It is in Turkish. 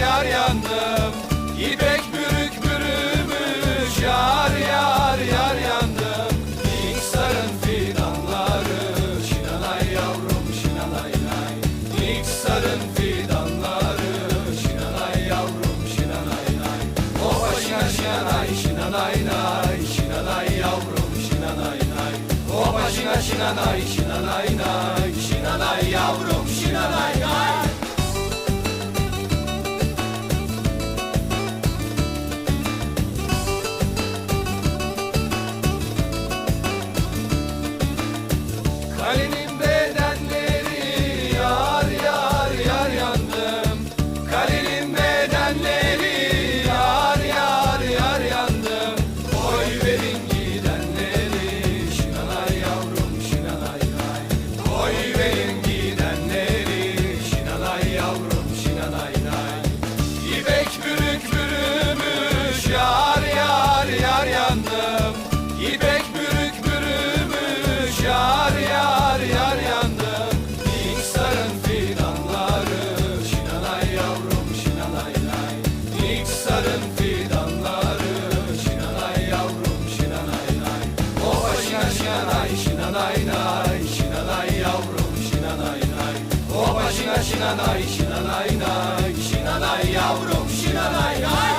yar yandım. İpek bürük bürümüş yar yar yar yandım. İksar'ın fidanları Şinanay yavrum şinanay nay. İksar'ın fidanları Şinanay yavrum şinanay nay. Oha şina şinanay şinanay nay Şinanay yavrum şinanay nay. Oha şina şinanay şinanay nay Şinanay yavrum şinanay şinanay şinanay nay şinanay yavrum şinanay nay Oba şina şinanay şinanay nay şinanay yavrum şinanay nay